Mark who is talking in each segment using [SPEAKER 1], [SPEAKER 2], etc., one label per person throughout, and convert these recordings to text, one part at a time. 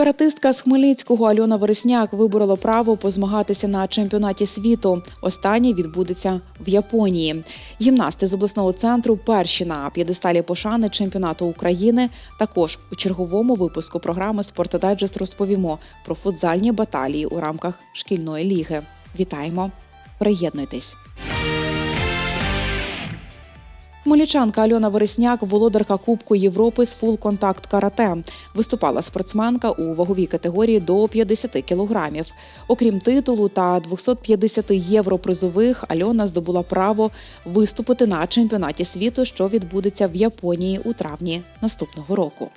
[SPEAKER 1] Каратистка з Хмельницького Альона Вересняк виборола право позмагатися на чемпіонаті світу. Останній відбудеться в Японії. Гімнасти з обласного центру перші на п'єдесталі пошани чемпіонату України. Також у черговому випуску програми «Спортдайджест» розповімо про футзальні баталії у рамках шкільної ліги. Вітаємо! Приєднуйтесь! Хмельничанка Альона Вересняк, володарка Кубку Європи з фул-контакт карате. Виступала спортсменка у ваговій категорії до 50 кілограмів. Окрім титулу та 250 євро призових, Альона здобула право виступити на чемпіонаті світу, що відбудеться в Японії у травні наступного року.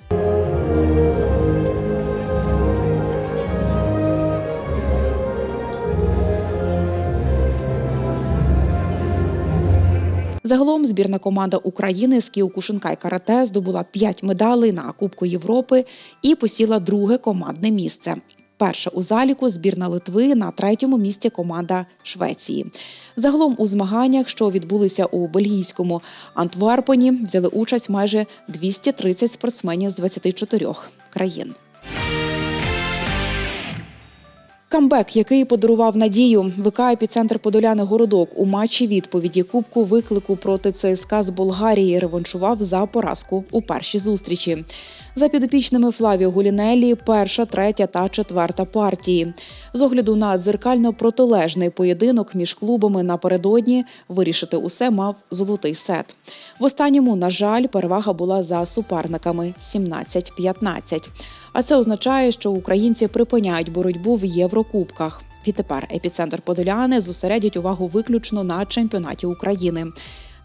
[SPEAKER 1] Загалом збірна команда України з Кіокушинкай карате здобула 5 медалей на Кубку Європи і посіла друге командне місце. Перша у заліку збірна Литви на третьому місці команда Швеції. Загалом у змаганнях, що відбулися у бельгійському Антверпені, взяли участь майже 230 спортсменів з 24 країн. Камбек, який подарував надію, ВК «Епіцентр Подоляни Городок у матчі відповіді Кубку виклику проти ЦСКА з Болгарії реваншував за поразку у першій зустрічі. За підопічними Флавіо Гулінелі перша, третя та четверта партії. З огляду на дзеркально протилежний поєдинок між клубами напередодні вирішити усе мав золотий сет. В останньому, на жаль, перевага була за суперниками 17-15. А це означає, що українці припиняють боротьбу в Єврокубках. Відтепер епіцентр Подоляни зосередять увагу виключно на чемпіонаті України.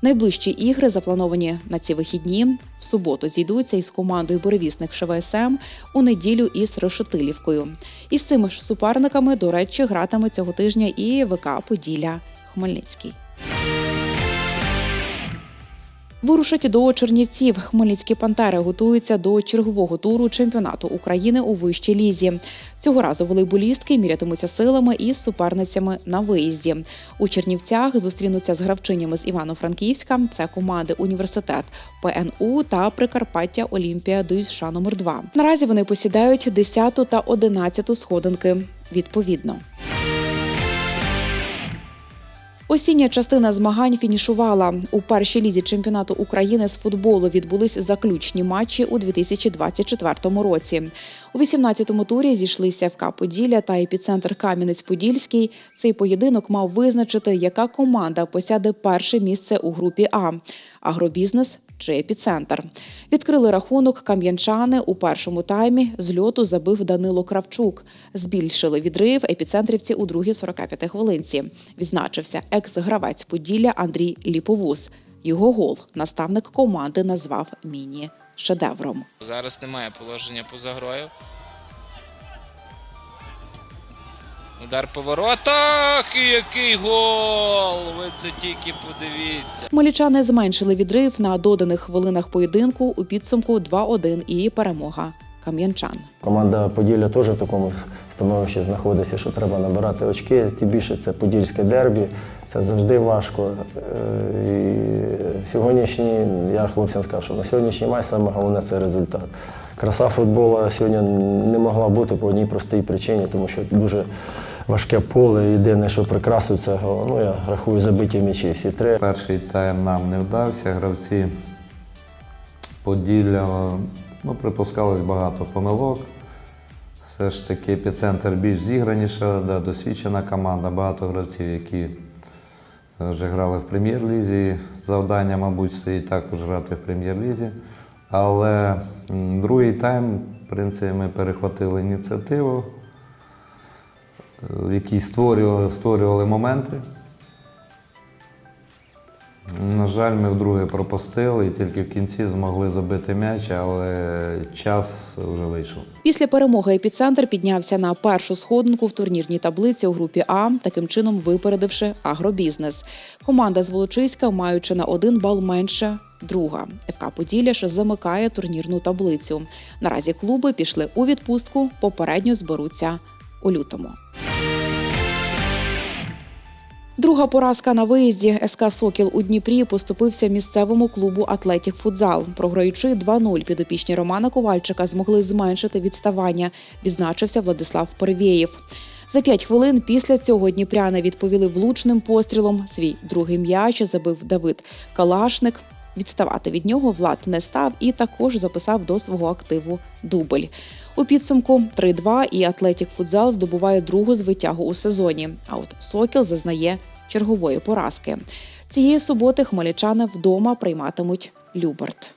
[SPEAKER 1] Найближчі ігри заплановані на ці вихідні. В суботу зійдуться із командою буревісних ШВСМ у неділю із Решетилівкою. Із цими ж суперниками, до речі, гратиме цього тижня і ВК Поділля Хмельницький. Вирушать до Чернівців. Хмельницькі пантери готуються до чергового туру чемпіонату України у вищій лізі. Цього разу волейболістки мірятимуться силами із суперницями на виїзді. У Чернівцях зустрінуться з гравчинями з Івано-Франківська. Це команди Університет ПНУ та Прикарпаття Олімпія ДЮСШ номер 2 Наразі вони посідають 10 та 11 сходинки відповідно. Осіння частина змагань фінішувала. У першій лізі чемпіонату України з футболу відбулись заключні матчі у 2024 році. У 18-му турі зійшлися ФК Поділля та епіцентр Кам'янець-Подільський. Цей поєдинок мав визначити, яка команда посяде перше місце у групі А агробізнес чи епіцентр. Відкрили рахунок кам'янчани у першому таймі. З льоту забив Данило Кравчук. Збільшили відрив епіцентрівці у другій 45 хвилинці. Відзначився екс-гравець Поділля Андрій Ліповус. Його гол наставник команди назвав міні-шедевром.
[SPEAKER 2] Зараз немає положення поза грою. Удар по воротах і який гол! Ви це тільки подивіться.
[SPEAKER 1] Хмельничани зменшили відрив на доданих хвилинах поєдинку у підсумку 2-1 і перемога кам'янчан.
[SPEAKER 3] Команда Поділля теж в такому становищі знаходиться, що треба набирати очки. Тим більше це подільське дербі, це завжди важко. Е, І сьогоднішній, я хлопцям скажу, що на сьогоднішній матч саме головне це результат. Краса футболу сьогодні не могла бути по одній простій причині, тому що дуже важке поле. Єдине, що прикрасив, це ну, я рахую забиті м'ячі. Всі три.
[SPEAKER 4] Перший тайм нам не вдався. Гравці Поділля ну, припускалось багато помилок. Все ж таки епіцентр більш зіграніша, да, досвідчена команда, багато гравців, які е, вже грали в прем'єр-лізі. Завдання, мабуть, стоїть також грати в прем'єр-лізі. Але другий тайм, в принципі, ми перехватили ініціативу, в якій створювали, створювали моменти. На жаль, ми вдруге пропустили і тільки в кінці змогли забити м'яч, але час вже вийшов.
[SPEAKER 1] Після перемоги епіцентр піднявся на першу сходинку в турнірній таблиці у групі А, таким чином випередивши агробізнес. Команда з Волочиська, маючи на один бал менше. Друга ФК Поділля ж замикає турнірну таблицю. Наразі клуби пішли у відпустку, попередньо зберуться у лютому. Друга поразка на виїзді СК Сокіл у Дніпрі поступився місцевому клубу Атлетік Футзал. Програючи 2-0, підопічні Романа Ковальчика змогли зменшити відставання, відзначився Владислав Перевєєв. За п'ять хвилин після цього дніпряни відповіли влучним пострілом. Свій другий м'яч забив Давид Калашник. Відставати від нього Влад не став і також записав до свого активу дубль. У підсумку 3-2 і Атлетік Футзал здобуває другу звитягу у сезоні. А от Сокіл зазнає чергової поразки. Цієї суботи хмельничани вдома прийматимуть Люберт.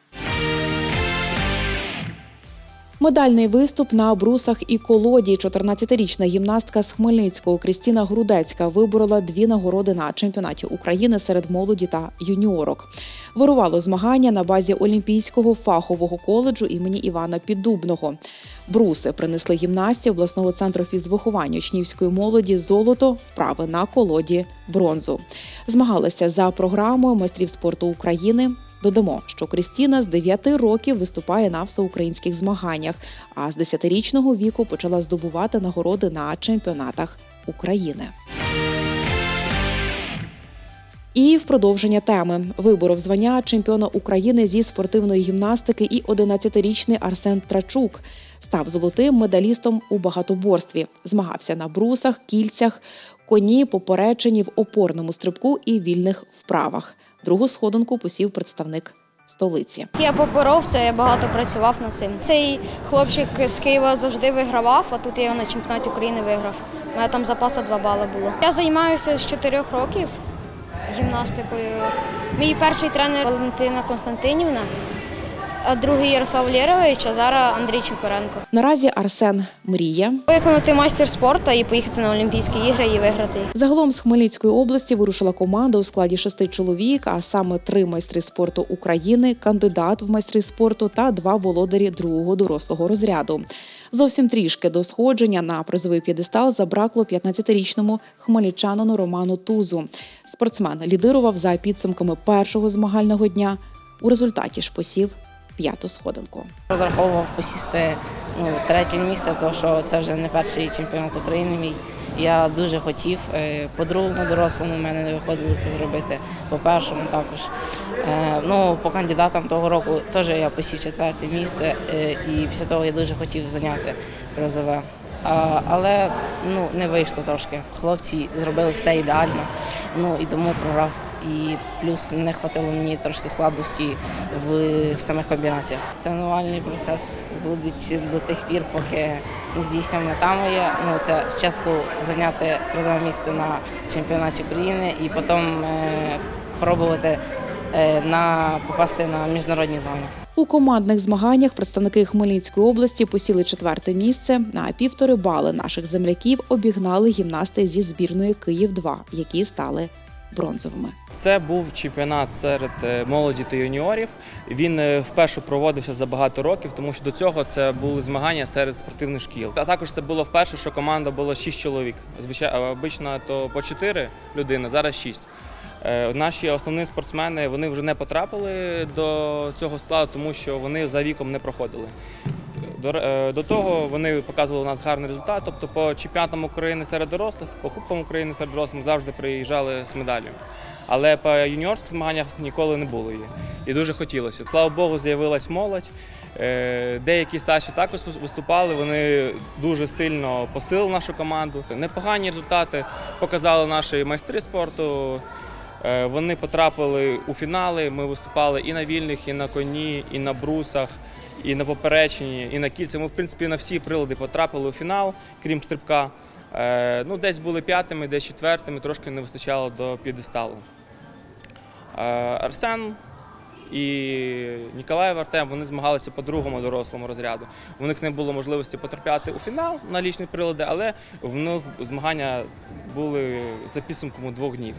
[SPEAKER 1] Медальний виступ на брусах і колоді. 14-річна гімнастка з Хмельницького Крістіна Грудецька виборола дві нагороди на чемпіонаті України серед молоді та юніорок. Вирувало змагання на базі Олімпійського фахового коледжу імені Івана Піддубного. Бруси принесли гімнасті обласного центру фізвиховання учнівської молоді золото, вправи на колоді бронзу. Змагалися за програмою майстрів спорту України. Додамо, що Крістіна з 9 років виступає на всеукраїнських змаганнях, а з 10-річного віку почала здобувати нагороди на чемпіонатах України. І в продовження теми виборов звання чемпіона України зі спортивної гімнастики і 11-річний Арсен Трачук став золотим медалістом у багатоборстві. Змагався на брусах, кільцях, коні, поперечині в опорному стрибку і вільних вправах. Другу сходинку посів представник столиці.
[SPEAKER 5] Я поборовся, я багато працював над цим. Цей хлопчик з Києва завжди вигравав, а тут я його на чемпіонаті України виграв. У мене там запаса два бали було. Я займаюся з чотирьох років гімнастикою. Мій перший тренер Валентина Константинівна, другий Ярослав Лєрович, а зараз Андрій Чупаренко.
[SPEAKER 1] Наразі Арсен мріє.
[SPEAKER 5] Виконати майстер спорту і поїхати на Олімпійські ігри і виграти їх.
[SPEAKER 1] Загалом з Хмельницької області вирушила команда у складі шести чоловік, а саме три майстри спорту України, кандидат в майстри спорту та два володарі другого дорослого розряду. Зовсім трішки до сходження на призовий п'єдестал забракло 15-річному хмельничанину Роману Тузу. Спортсмен лідирував за підсумками першого змагального дня. У результаті ж посів п'яту сходинку.
[SPEAKER 6] Розраховував посісти ну, третє місце, тому що це вже не перший чемпіонат України мій. Я дуже хотів. Е, По другому дорослому мене не виходило це зробити. По першому також. Е, Ну, по кандидатам того року теж я посів четверте місце, е, і після того я дуже хотів зайняти призове. А, але ну, не вийшло трошки. Хлопці зробили все ідеально, ну і тому програв. І плюс не вистачило мені трошки складності в, в самих комбінаціях. Тренувальний процес буде до тих пір, поки не здійснює мета моя. Ну це спочатку зайняти призове місце на чемпіонаті України і потім е, пробувати е, на попасти на міжнародні змагання.
[SPEAKER 1] У командних змаганнях представники Хмельницької області посіли четверте місце. На півтори бали наших земляків обігнали гімнасти зі збірної Київ 2 які стали бронзовими.
[SPEAKER 7] Це був чемпіонат серед е, молоді та юніорів. Він е, вперше проводився за багато років, тому що до цього це були змагання серед спортивних шкіл. А також це було вперше, що команда була 6 чоловік. Звичайно, обично то по 4 людини, зараз 6. Е, Наші основні спортсмени вони вже не потрапили до цього складу, тому що вони за віком не проходили. До, е, того вони показували у нас гарний результат. Тобто по чемпіонатам України серед дорослих, по Кубкам України серед дорослих ми завжди приїжджали з медаллю. Але по юніорських змаганнях ніколи не було її. І дуже хотілося. Слава Богу, з'явилась молодь. Е, Деякі старші також виступали, вони дуже сильно посилили нашу команду. Непогані результати показали наші майстри спорту. Е, Вони потрапили у фінали. Ми виступали і на вільних, і на коні, і на брусах, і на поперечині, і на кільці. Ми, в принципі, на всі прилади потрапили у фінал, крім стрибка. Е, Ну, десь були п'ятими, десь четвертими, трошки не вистачало до п'єдесталу. Е, Арсен і Ніколаєв Артем вони змагалися по другому дорослому розряду. У них не було можливості потрапляти у фінал на лічні прилади, але в них змагання були за підсумком двох днів.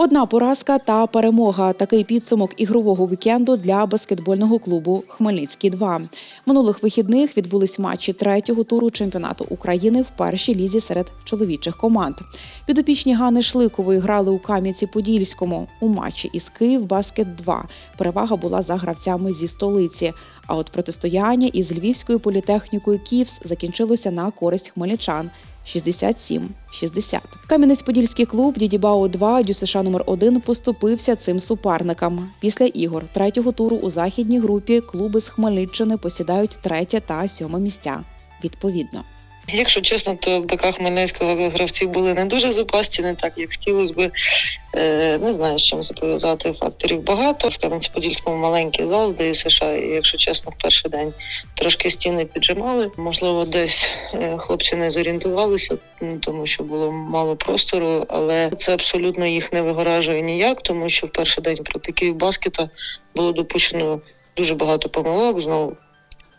[SPEAKER 1] Одна поразка та перемога. Такий підсумок ігрового вікенду для баскетбольного клубу Хмельницький 2 Минулих вихідних відбулись матчі третього туру чемпіонату України в першій лізі серед чоловічих команд. Підопічні Гани Шликової грали у Кам'янці-Подільському. У матчі із Київ Баскет 2 перевага була за гравцями зі столиці. А от протистояння із Львівською політехнікою Київс закінчилося на користь хмельничан 67-60. Кам'янець-Подільський клуб Дідібао 2 ДЮСШ номер 1 поступився цим суперникам. Після ігор третього туру у західній групі клуби з Хмельниччини посідають третє та сьоме місця відповідно.
[SPEAKER 8] Якщо чесно, то БК Хмельницького гравці були не дуже запасті, не так як хотілося би. Е, не знаю, з чим це пов'язати. Факторів багато. В Кам'янець-Подільському маленький зал, де США, і якщо чесно, в перший день трошки стіни піджимали. Можливо, десь е, хлопці не зорієнтувалися, тому що було мало простору, але це абсолютно їх не вигоражує ніяк, тому що в перший день проти Київбаскета було допущено дуже багато помилок. Знову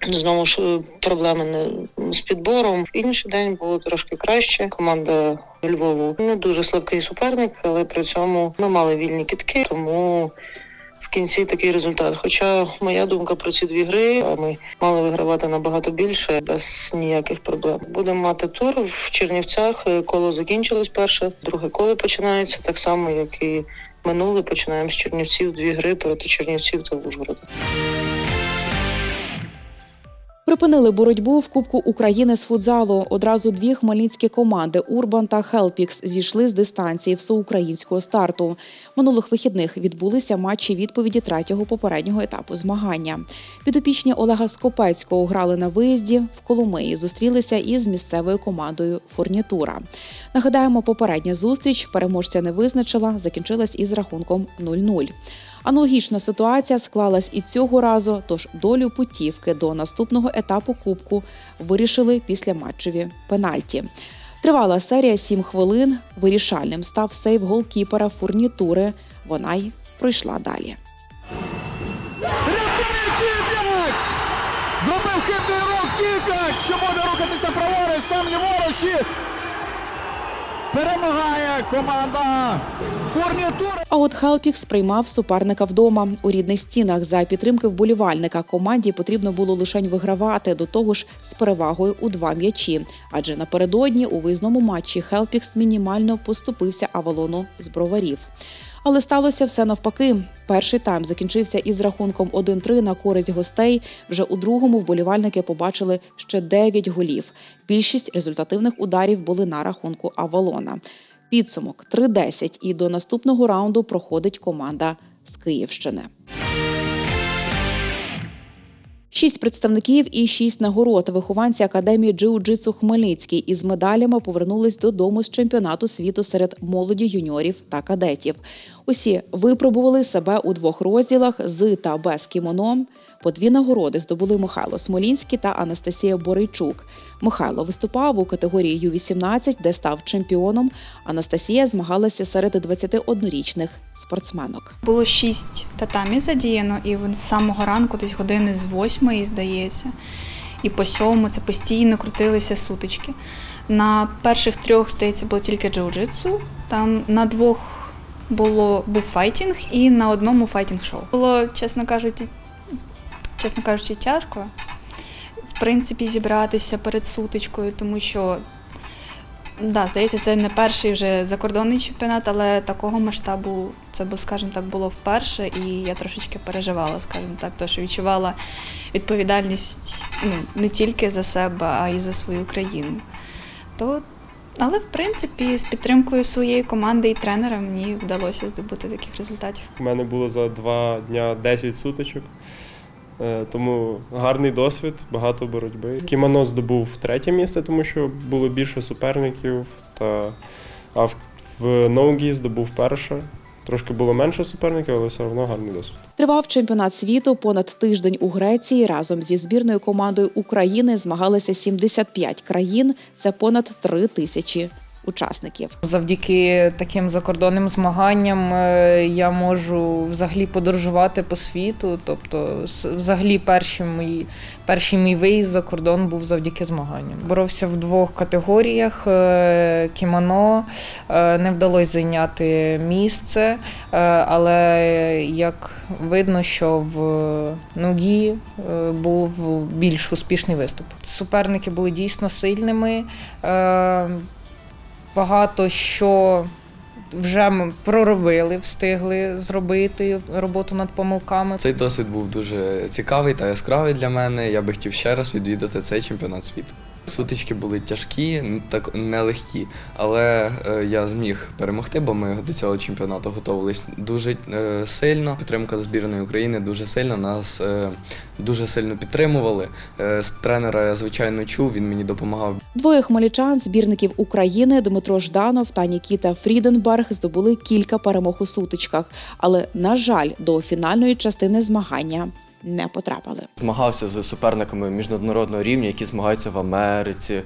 [SPEAKER 8] Знову ж е, проблеми не з підбором. В інший день було трошки краще. Команда Львову не дуже слабкий суперник, але при цьому ми мали вільні кітки, тому в кінці такий результат. Хоча моя думка про ці дві гри, а ми мали вигравати набагато більше без ніяких проблем. Будемо мати тур в Чернівцях. Е, Коло закінчилось перше, друге коло починається так само, як і минуле. Починаємо з Чернівців дві гри проти Чернівців та Ужгорода.
[SPEAKER 1] Припинили боротьбу в Кубку України з футзалу. Одразу дві хмельницькі команди Урбан та Хелпікс зійшли з дистанції всеукраїнського старту. Минулих вихідних відбулися матчі відповіді третього попереднього етапу змагання. Підопічні Олега Скопецького грали на виїзді в Коломиї. Зустрілися із місцевою командою Фурнітура. Нагадаємо, попередня зустріч переможця не визначила, закінчилась із рахунком 0-0. Аналогічна ситуація склалась і цього разу, тож долю путівки до наступного етапу кубку вирішили після матчеві пенальті. Тривала серія 7 хвилин. Вирішальним став сейв голкіпера фурнітури. Вона й пройшла далі.
[SPEAKER 9] Зробив хибний рух Кіфяк, що буде рухатися праворуч, сам ліворуч перемагає команда Фурнітура.
[SPEAKER 1] А от Хелпікс приймав суперника вдома у рідних стінах. За підтримки вболівальника команді потрібно було лише вигравати до того ж з перевагою у два м'ячі. Адже напередодні у виїзному матчі Хелпікс мінімально поступився Авалону з броварів. Але сталося все навпаки. Перший тайм закінчився із рахунком 1-3 на користь гостей. Вже у другому вболівальники побачили ще 9 голів. Більшість результативних ударів були на рахунку Авалона. Підсумок 3-10 і до наступного раунду проходить команда з Київщини. Шість представників і шість нагород. Вихованці академії джиу-джитсу Хмельницький із медалями повернулись додому з чемпіонату світу серед молоді юніорів та кадетів. Усі випробували себе у двох розділах з та без кімоно. По дві нагороди здобули Михайло Смолінський та Анастасія Борейчук. Михайло виступав у категорії Ю-18, де став чемпіоном. Анастасія змагалася серед 21-річних спортсменок.
[SPEAKER 10] Було шість татамі задіяно, і з самого ранку, десь години з восьмої, здається, і по сьому це постійно крутилися сутички. На перших трьох, здається, було тільки джиу-джитсу, там на двох було, був файтінг і на одному файтінг-шоу. Було, чесно кажучи, чесно кажучи, тяжко. В принципі, зібратися перед сутичкою, тому що Да, здається, це не перший вже закордонний чемпіонат, але такого масштабу це, скажімо так, було вперше, і я трошечки переживала, скажімо так, тому що відчувала відповідальність ну, не тільки за себе, а й за свою країну. То, але, в принципі, з підтримкою своєї команди і тренера мені вдалося здобути таких результатів.
[SPEAKER 11] У мене було за два дня 10 сутичок. Е, Тому гарний досвід, багато боротьби. Кімано здобув третє місце, тому що було більше суперників. Та... А в ноугі здобув перше. Трошки було менше суперників, але все одно гарний досвід.
[SPEAKER 1] Тривав чемпіонат світу понад тиждень у Греції. Разом зі збірною командою України змагалися 75 країн. Це понад 3 тисячі учасників.
[SPEAKER 12] Завдяки таким закордонним змаганням е, я можу взагалі подорожувати по світу. Тобто, взагалі, перший мій, перший мій виїзд за кордон був завдяки змаганням. Боровся в двох категоріях: е, кімоно е, не вдалося зайняти місце, але як видно, що в ногі був більш успішний виступ. Суперники були дійсно сильними. Багато що вже ми проробили, встигли зробити роботу над помилками.
[SPEAKER 13] Цей досвід був дуже цікавий та яскравий для мене. Я би хотів ще раз відвідати цей чемпіонат світу. Сутички були тяжкі, так нелегкі, але е, я зміг перемогти, бо ми до цього чемпіонату готувалися дуже е, сильно. Підтримка збірної України дуже сильно. Нас е, дуже сильно підтримували. Е, з тренера я звичайно чув, він мені допомагав
[SPEAKER 1] Двоє хмельничан, збірників України Дмитро Жданов та Нікіта Фріденберг здобули кілька перемог у сутичках, але на жаль, до фінальної частини змагання не потрапили.
[SPEAKER 14] Змагався з суперниками міжнародного рівня, які змагаються в Америці,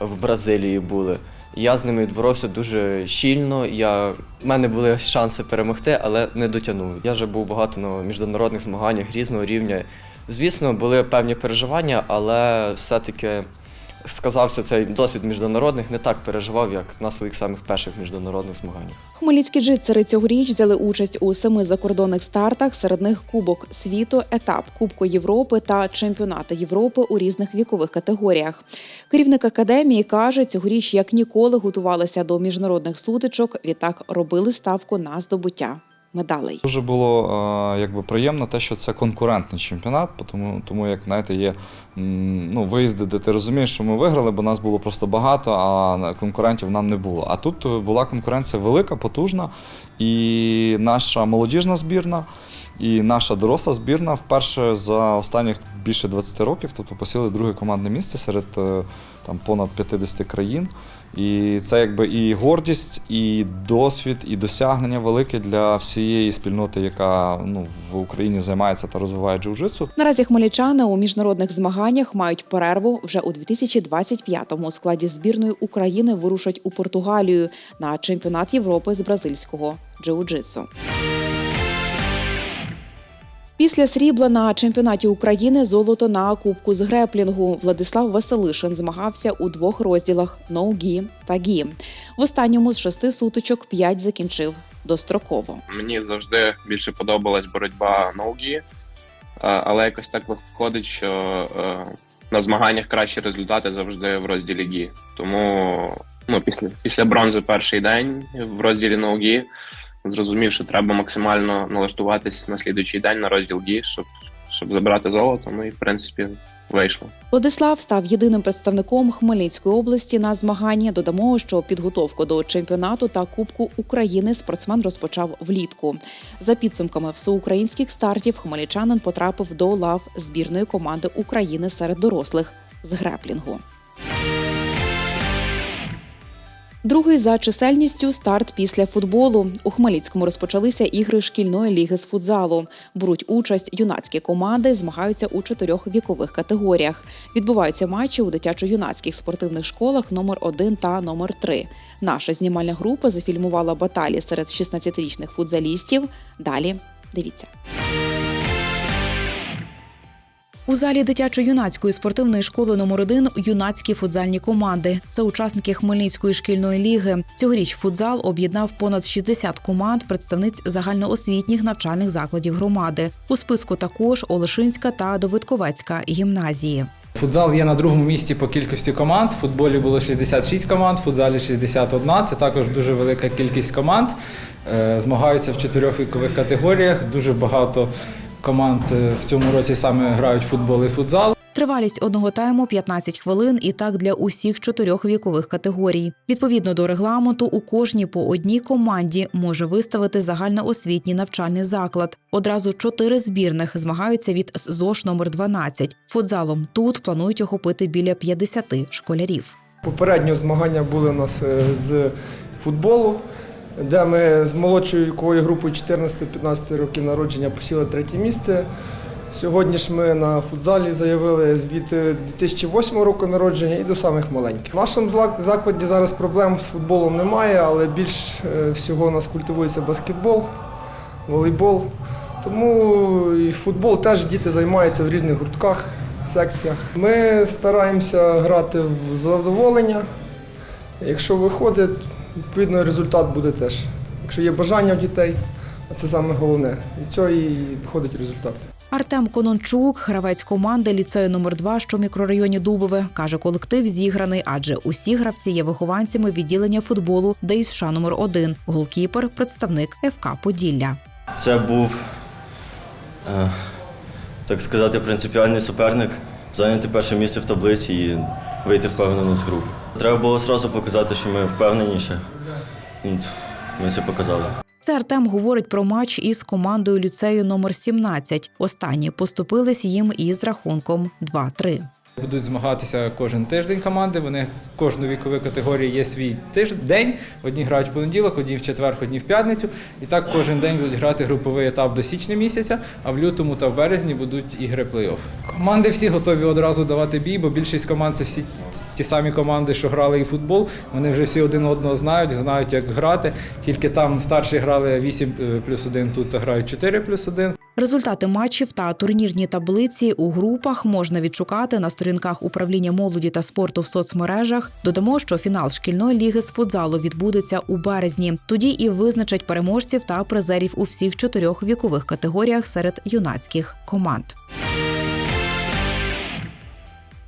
[SPEAKER 14] в Бразилії були. Я з ними боровся дуже щільно. Я... У мене були шанси перемогти, але не дотягнув. Я вже був багато на міжнародних змаганнях різного рівня. Звісно, були певні переживання, але все-таки сказався цей досвід міжнародних, не так переживав, як на своїх самих перших міжнародних змаганнях.
[SPEAKER 1] Хмельницькі джитсери цьогоріч взяли участь у семи закордонних стартах, серед них Кубок світу, етап Кубку Європи та чемпіонати Європи у різних вікових категоріях. Керівник академії каже, цьогоріч як ніколи готувалися до міжнародних сутичок. Відтак робили ставку на здобуття медалей.
[SPEAKER 15] Дуже було е, якби приємно те, що це конкурентний чемпіонат, тому, тому як знаєте, є ну, виїзди, де ти розумієш, що ми виграли, бо нас було просто багато, а конкурентів нам не було. А тут е, була конкуренція велика, потужна, і наша молодіжна збірна. І наша доросла збірна вперше за останніх більше 20 років, тобто посіли друге командне місце серед е, там понад 50 країн. І це якби і гордість, і досвід, і досягнення велике для всієї спільноти, яка ну, в Україні займається та розвиває джиу-джитсу.
[SPEAKER 1] Наразі хмельничани у міжнародних змаганнях мають перерву вже у 2025-му. У складі збірної України вирушать у Португалію на чемпіонат Європи з бразильського джиу-джитсу. Після срібла на чемпіонаті України золото на кубку з греплінгу. Владислав Василишин змагався у двох розділах ноугі та гі. В останньому з шести сутичок п'ять закінчив достроково.
[SPEAKER 16] Мені завжди більше подобалась боротьба ноугі, але якось так виходить, що е, на змаганнях кращі результати завжди в розділі гі. Тому ну, після, після бронзи перший день в розділі ноугі зрозумів, що треба максимально налаштуватись на слідуючий день на розділ гі, щоб, щоб забрати золото. Ну і в принципі вийшло.
[SPEAKER 1] Владислав став єдиним представником Хмельницької області на змаганні. Додамо, що підготовку до чемпіонату та Кубку України спортсмен розпочав влітку. За підсумками всеукраїнських стартів, хмельничанин потрапив до лав збірної команди України серед дорослих з греплінгу. Другий за чисельністю старт після футболу. У Хмельницькому розпочалися ігри шкільної ліги з футзалу. Беруть участь юнацькі команди, змагаються у чотирьох вікових категоріях. Відбуваються матчі у дитячо-юнацьких спортивних школах номер 1 та номер 3 Наша знімальна група зафільмувала баталі серед 16-річних футзалістів. Далі дивіться. У залі дитячо-юнацької спортивної школи номер 1 юнацькі футзальні команди. Це учасники Хмельницької шкільної ліги. Цьогоріч футзал об'єднав понад 60 команд представниць загальноосвітніх навчальних закладів громади. У списку також Олешинська та Довидковецька гімназії.
[SPEAKER 17] Футзал є на другому місці по кількості команд. В футболі було 66 команд, в футзалі 61. Це також дуже велика кількість команд. Е, Змагаються в чотирьох вікових категоріях. Дуже багато команд е, в цьому році саме грають футбол і футзал.
[SPEAKER 1] Тривалість одного тайму 15 хвилин і так для усіх чотирьох вікових категорій. Відповідно до регламенту, у кожній по одній команді може виставити загальноосвітній навчальний заклад. Одразу чотири збірних змагаються від ЗОШ номер 12. Футзалом тут планують охопити біля 50 школярів.
[SPEAKER 18] Попередньо змагання були у нас е, з футболу, де ми з молодшою віковою групою 14-15 років народження посіли третє місце. Сьогодні ж ми на футзалі заявили від е, 2008 року народження і до самих маленьких. В нашому закладі зараз проблем з футболом немає, але більш е, всього у нас культивується баскетбол, волейбол. Тому і футбол теж діти займаються в різних гуртках, секціях. Ми стараємося грати в задоволення. Якщо виходить, відповідно результат буде теж. Якщо є бажання в дітей, а це саме головне. Від цього і виходить результат.
[SPEAKER 1] Артем Конончук, гравець команди ліцею номер 2 що в мікрорайоні Дубове, каже, колектив зіграний, адже усі гравці є вихованцями відділення футболу ДЮСШ номер 1 голкіпер, представник ФК Поділля.
[SPEAKER 19] Це був, е, так сказати, принципіальний суперник, зайняти перше місце в таблиці. І вийти впевнено з групи. Треба було одразу показати, що ми впевненіше. Ми це показали.
[SPEAKER 20] Це Артем говорить про матч із командою ліцею номер 17. Останні поступились їм із рахунком 2-3.
[SPEAKER 17] Будуть змагатися кожен тиждень команди. Вони кожної вікової категорії є свій тиждень. день. Одні грають в понеділок, одні в четвер, одні в п'ятницю. І так кожен день будуть грати груповий етап до січня місяця, а в лютому та в березні будуть ігри плей-офф. Команди всі готові одразу давати бій, бо більшість команд це всі ті самі команди, що грали і футбол. Вони вже всі один одного знають, знають, як грати. Тільки там старші грали 8 плюс 1, тут грають 4 плюс 1.
[SPEAKER 20] Результати матчів та турнірні таблиці у групах можна відшукати на сторінках управління молоді та спорту в соцмережах. Додамо, що фінал шкільної ліги з футзалу відбудеться у березні. Тоді і визначать переможців та призерів у всіх чотирьох вікових категоріях серед юнацьких команд.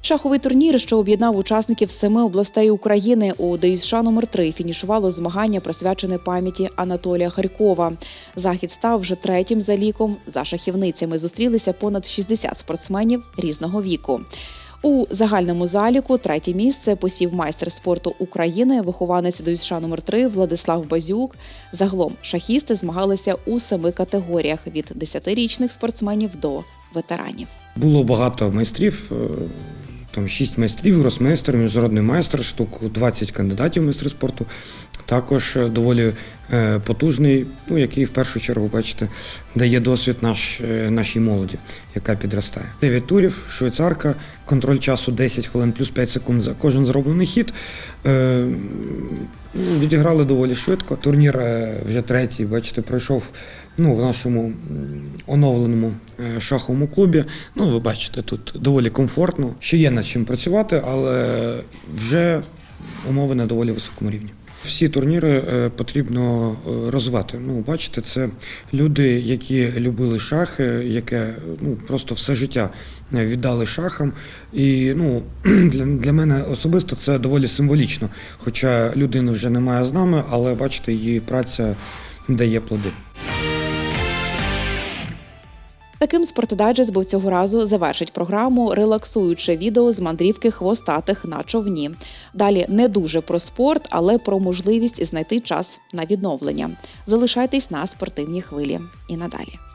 [SPEAKER 1] Шаховий турнір, що об'єднав учасників семи областей України у ДЮСШ номер 3 фінішувало змагання, присвячене пам'яті Анатолія Харькова. Захід став вже третім за ліком. За шахівницями зустрілися понад 60 спортсменів різного віку. У загальному заліку третє місце посів майстер спорту України, вихованець ДЮСШ номер 3 Владислав Базюк. Загалом шахісти змагалися у семи категоріях від 10-річних спортсменів до ветеранів.
[SPEAKER 21] Було багато майстрів, е, там 6 майстрів, гросмейстер, міжнародний майстер, штук 20 кандидатів майстри спорту. Також е, доволі е, потужний, ну, який в першу чергу, бачите, дає досвід наш, е, нашій молоді, яка підростає. 9 турів, швейцарка, контроль часу 10 хвилин плюс 5 секунд за кожен зроблений хід. Ну, Відіграли доволі швидко. Турнір вже третій, бачите, пройшов ну, в нашому оновленому шаховому клубі. Ну, ви бачите, тут доволі комфортно. Ще є над чим працювати, але вже умови на доволі високому рівні. Всі турніри е, потрібно е, розвивати. Ну, бачите, це люди, які любили шахи, яке ну просто все життя е, віддали шахам. І ну для, для мене особисто це доволі символічно. Хоча людини вже немає з нами, але бачите, її праця дає плоди.
[SPEAKER 1] Таким спортдайджест був цього разу завершить програму, релаксуючи відео з мандрівки хвостатих на човні. Далі не дуже про спорт, але про можливість знайти час на відновлення. Залишайтесь на спортивній хвилі і надалі.